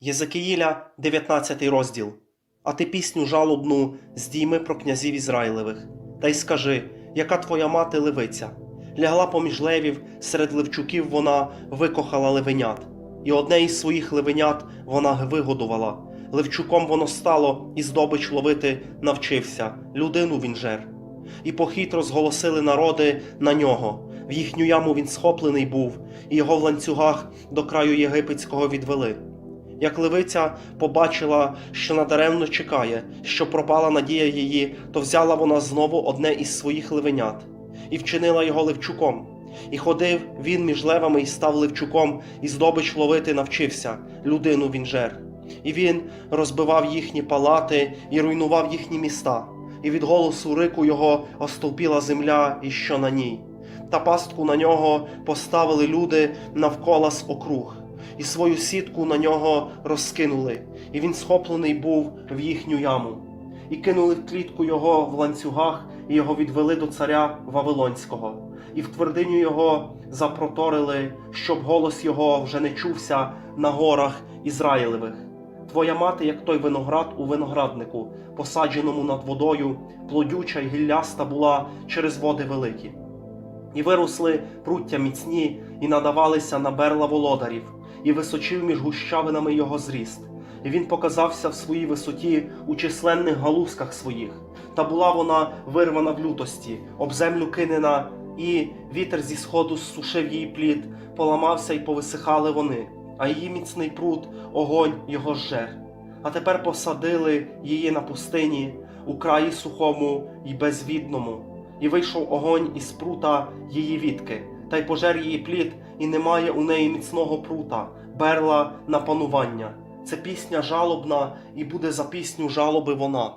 Єзекиїля, 19 розділ. А ти пісню жалобну здійми про князів Ізраїлевих, та й скажи, яка твоя мати левиця. Лягла поміж левів, серед левчуків вона викохала левенят, і одне із своїх левенят вона вигодувала. Левчуком воно стало і здобич ловити навчився, людину він жер. І похід розголосили народи на нього. В їхню яму він схоплений був, і його в ланцюгах до краю єгипетського відвели. Як левиця побачила, що надаремно чекає, що пропала надія її, то взяла вона знову одне із своїх левенят і вчинила його левчуком. І ходив він між левами і став левчуком, і здобич ловити навчився, людину він жер. І він розбивав їхні палати і руйнував їхні міста, і від голосу рику його остовпіла земля, і що на ній. Та пастку на нього поставили люди навкола з округ, і свою сітку на нього розкинули, і він схоплений був в їхню яму. І кинули в клітку його в ланцюгах, і його відвели до царя Вавилонського, і в твердиню його запроторили, щоб голос його вже не чувся на горах Ізраїлевих. Твоя мати, як той виноград у винограднику, посадженому над водою, плодюча й гілляста була через води великі. І виросли пруття міцні, і надавалися на берла володарів, і височив між гущавинами його зріст. І він показався в своїй висоті у численних галузках своїх, та була вона вирвана в лютості, об землю кинена, і вітер зі сходу зсушив її плід, поламався і повисихали вони, а її міцний пруд, огонь його зжер. А тепер посадили її на пустині, у краї сухому й безвідному, і вийшов огонь із прута її вітки, та й пожер її плід, і немає у неї міцного прута, берла на панування. Це пісня жалобна, і буде за пісню жалоби вона.